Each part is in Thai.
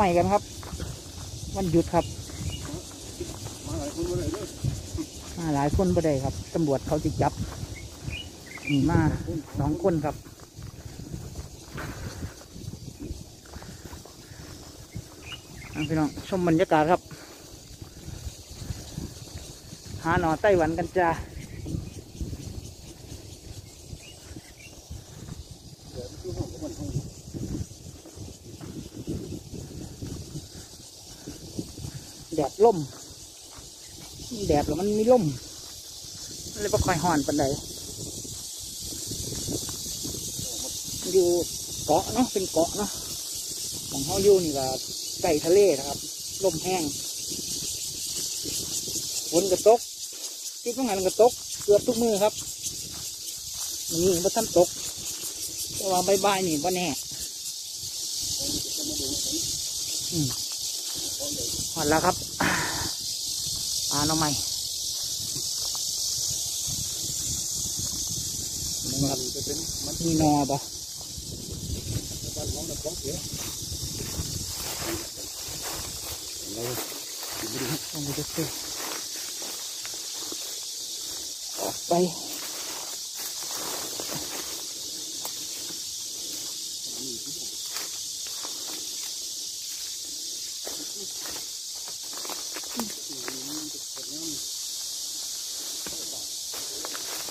ใหม่กันครับ วันหยุดครับ มาหลายคนมาเลยเด้มาหลายคนบ่ได้ครับตำรวจเขาจะจับนี่มาสองคนครับพี่น้องชมบรรยากาศครับ หาหนอไต้หวันกันจ้า เดี๋ยวคือห้องของมันห้อง แดด ล่มมีแดดแล้วมันมีล่มเลยบ่ค่อยห่อนปันใดอยู่เกาะเนาะเป็นเกาะเนาะของเขาอยู่นี่ก็ใกล้ทะเลนะครับล่มแห้งฝนก็ตกที่ต้องานก็ตกเกือบทุกมือครับมันนี่บ่ทันตกแต่ว่าใบายๆนี่บ่แน่ อืมดแล้วครับปลาน่อไม้นี่ครับจะเป็นมันมีนอบ่บ้านของนักของนไม่ได้ลงไปดูออกไป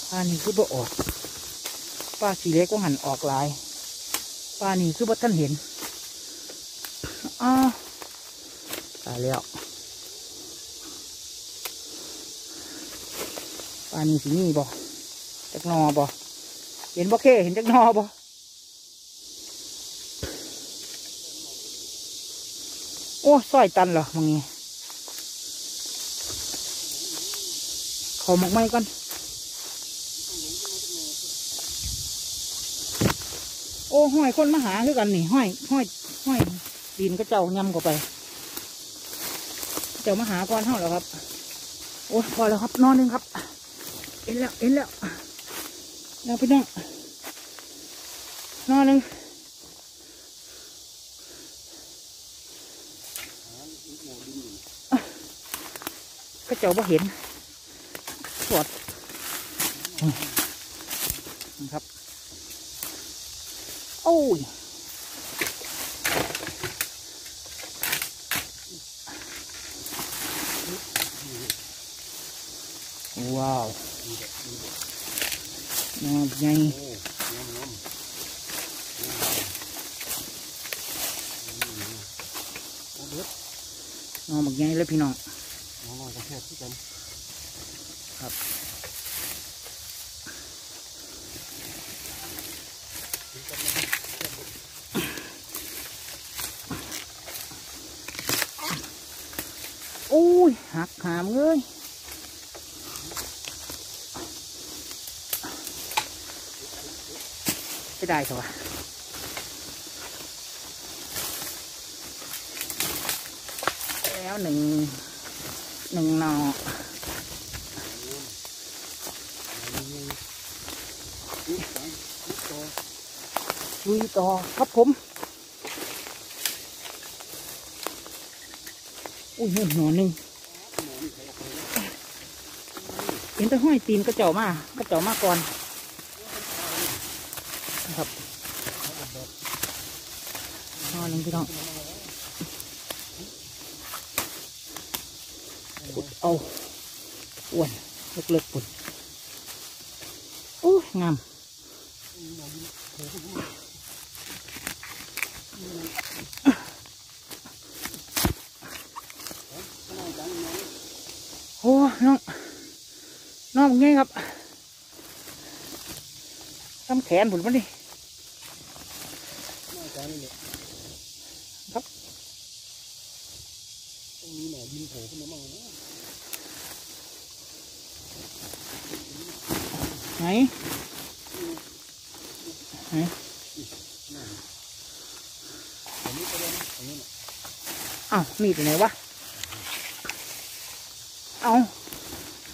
ปลานี่คือบ่ออกปลาสีเล็กก็หันออกลายปลานี่คือบ่ท่านเห็นอ้าตายแล้วปลานี่สินี่บ่จักนอบ่เห็นบ่เคเห็นจักนอบ่โอ้ซอยตันเหรอมึงนี่เขาหมกไม้ก่อน โอ้ห้อยคนมาหาคือกันนี่ห้อยห้อยห้อยดินก็เจ้ายำเข้าไป เจ้ามาหาก่อนเท่าแล้วครับ โอ้พอแล้วครับ นอนหนึ่งครับ เอ็นแล้วเอ็นแล้วแล้วพี่น้องนอนหนึ่งก็เจ้าบ่เห็นปวดนะครับ โอ้ยว้าวนอนใหญ่ โอ้น้ำน้ำโอ้เด็ด นอนบักใหญ่เลยพี่น้อง น้ำน้อยกระแทกที่กัน ครับ ไม่ได้สิวะแล้วหนึ่งหนึ่งนอุ้ยต่อลุยต่อครับผม อุ้ยหนอนหนึ่งหมอนี่ใครเห็นแต่ห้อยตีนกระเจ้ามากกระเจ้ามากก่อนนะครับนอนหนึ่ง พี่น้องขุดเอาอ้วนเล็กๆปุ่นอู้งามโอ้น้องน้องไงครับทำแขนผมมันดิ หน้าจานนี่แหละ ครับ ต้องมีหน่อยิน โผล่ขึ้นมาบ้างนะไหนไหนอ้าวมีดอยู่ไหนวะ เอา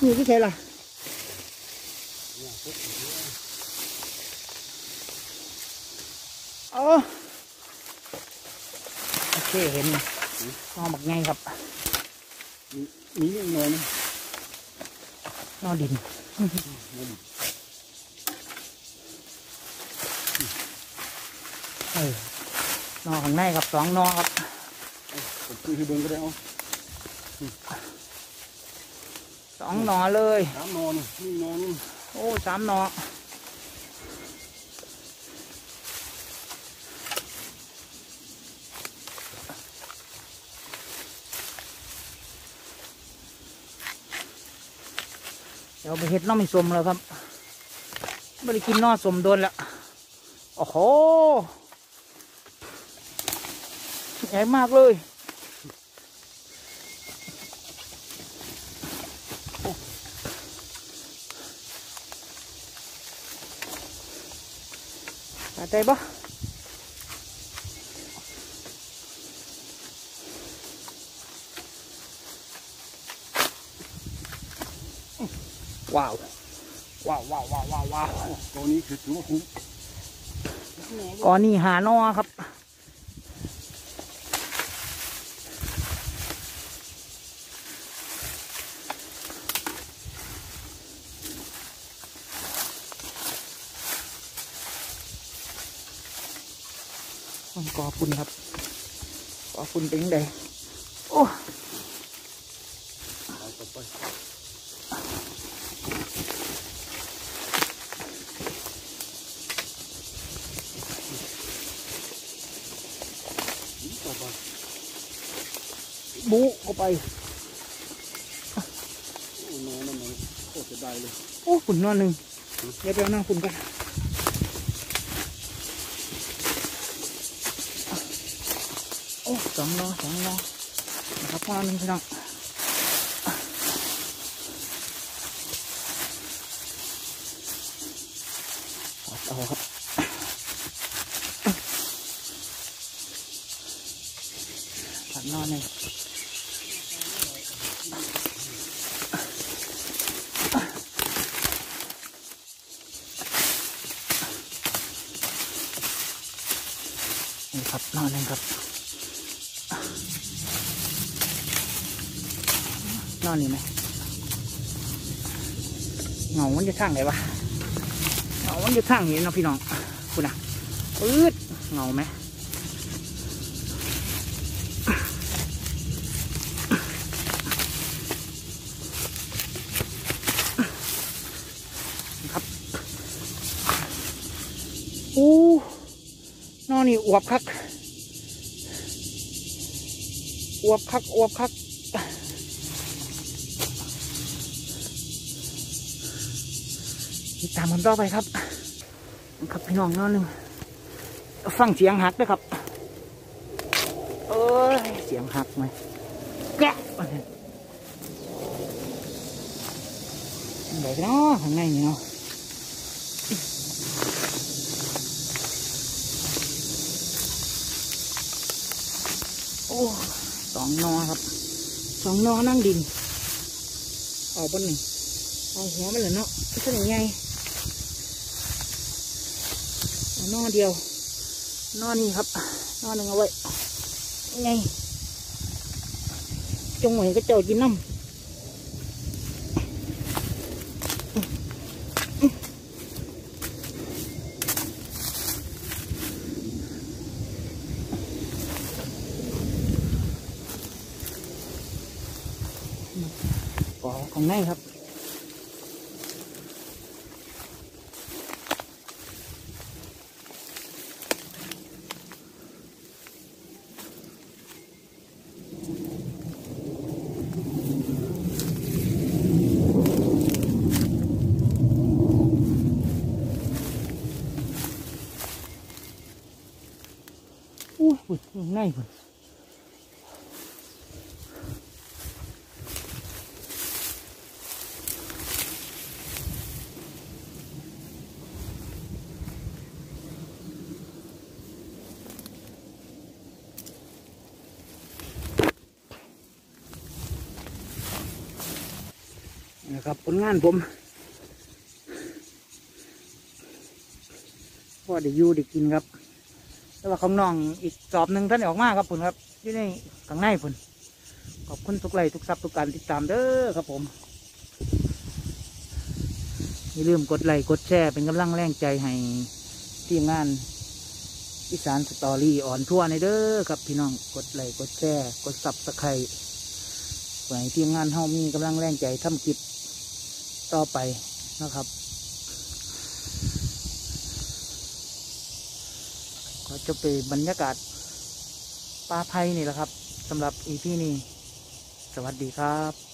มีดที่ใช่ล่ะเนี่ยพวกนี้อ๋อโอเคเห็นนอบักไงครับ มีเรื่องนอนนะนอดินเออนอข้างในครับสองนอครับผมคือคือเบิ้งก็ได้เอาสองนอเลยสามนอนนี่นอนนี่โอ้สามนอ ดี๋ยวไปเห็ดน้องไม่สมแล้วครับไม่ได้กินนอสมโดนแล้วโอ้โหใหญ่มากเลยปลาใจบ่ ว้าวว้าวว้าวว้าวว้าวว้าวตัวนี้คือถือว่าคุ้มก่อนนี่หานอครับมันก่อฝุ่นครับก่อฝุ่นเป็นยังไงโอ้ เอาต่อไปต่อไป บุเข้าไปโอ้นอนนั่นมันโคตรจะได้เลยโอ้ฝุ่นนอนหนึ่งเดี๋ยวไปเอาหน้าฝุ่นกันโอ้สองนอสองนอนะครับนอนหนึ่งพี่น้องเอาครับผัดนอนหนึ่ง ครับนอนหนึ่งครับ นอนนี่ไหมเงามันจะข้างไหนวะเงามันจะข้างนี้เนาะพี่น้องคุณนะปื๊ดเงาไหมครับอู้นอนนี่อวบคัก อวบคักอวบคักติดตามผมต่อไปครับ ครับพี่น้องนอนหนึ่งฟังเสียงหักด้วยครับเอ้ยเสียงหักไหมแกะไหนเนาะข้างในนี่เนาะ โอ้สอง นอครับสองนอนั่งดิน ออกบนหนึ่งเอาหัวมันเหรอเนาะเป็นยังไงเอานอเดียวนอนี่ครับนอหนึ่งเอาไว้ไงจงหวยก็เจ้ากินน้ำ ก่อของในครับอู้ยข้างในพุ่น นะครับผลงานผมพ่อได้ยู่ได้กินครับ แต่ว่าของน้องอีกสอบหนึ่งท่านออกมาครับผมครับอยู่ในข้างในผมขอบคุณทุกไลค์ทุกซับทุกการติดตามเด้อครับผมอย่าลืมกดไลค์กดแชร์เป็นกำลังแรงใจให้ทีมงานอีสานสตอรี่อ่อนทั่วในเด้อครับพี่น้องกดไลค์กดแชร์กดซับสไครต์ไว้ทีมงานเฮามีกำลังแรงใจทำคลิป ต่อไปนะครับก็จะเป็นบรรยากาศป่าไผ่นี่แหละครับสำหรับอีพีนี้ สวัสดีครับ